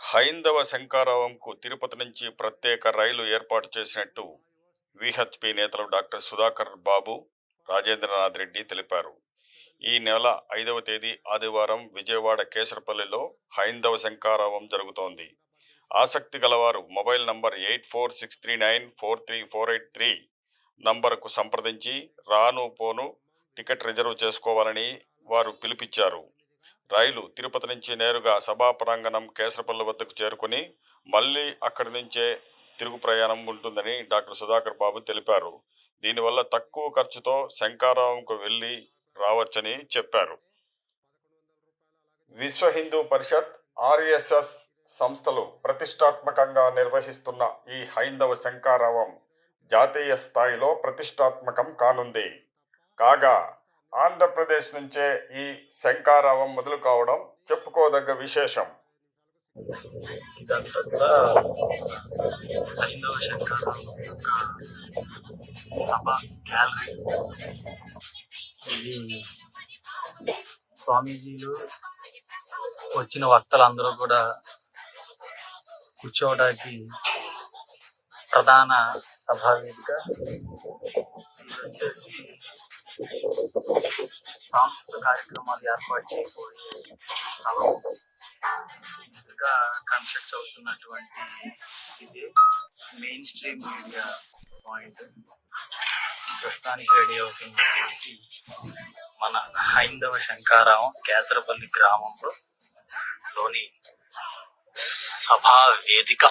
హైందవ శంకారావంకు తిరుపతి నుంచి ప్రత్యేక రైలు ఏర్పాటు చేసినట్టు విహెచ్పి నేతలు డాక్టర్ సుధాకర్ బాబు రాజేంద్రనాథ్ రెడ్డి తెలిపారు. ఈ నెల ఐదవ తేదీ ఆదివారం విజయవాడ కేసరపల్లిలో హైందవ శంకారావం జరుగుతోంది. ఆసక్తి గలవారు mobile number eight four six three nine four three four eight three నంబరుకు సంప్రదించి రాను పోను టికెట్ రిజర్వ్ చేసుకోవాలని వారు పిలిపించారు. రైలు తిరుపతి నుంచి నేరుగా సభా ప్రాంగణం కేసరపల్లి వద్దకు చేరుకుని మళ్ళీ అక్కడి నుంచే తిరుగు ప్రయాణం ఉంటుందని డాక్టర్ సుధాకర్ బాబు తెలిపారు. దీనివల్ల తక్కువ ఖర్చుతో శంకారావంకు వెళ్ళి రావచ్చని చెప్పారు. విశ్వ హిందూ పరిషత్ ఆర్ఎస్ఎస్ సంస్థలు ప్రతిష్టాత్మకంగా నిర్వహిస్తున్న ఈ హైందవ శంకారావం జాతీయ స్థాయిలో ప్రతిష్టాత్మకం కానుంది. కాగా ఆంధ్రప్రదేశ్ నుంచే ఈ శంకారావం మొదలు కావడం చెప్పుకోదగ్గ విశేషం. ఇదంతా కూడా హైందవ శంకారావం యొక్క సభ గ్యాలరీ. ఇది స్వామీజీలు వచ్చిన వక్తలందరూ కూడా కూర్చోవడానికి ప్రధాన సభావేదిక. వచ్చేసి సాంస్కృతిక కార్యక్రమాలు ఏర్పాటు చేయబోయే స్థలం ఇంకా కన్స్ట్రక్ట్ అవుతున్నటువంటి ఇది మెయిన్ స్ట్రీమ్ మీడియా పాయింట్ ప్రస్తుతానికి రెడీ అవుతున్నటువంటి మన హైందవ శంకారావం కేసరపల్లి గ్రామంలో లోని సభా వేదిక.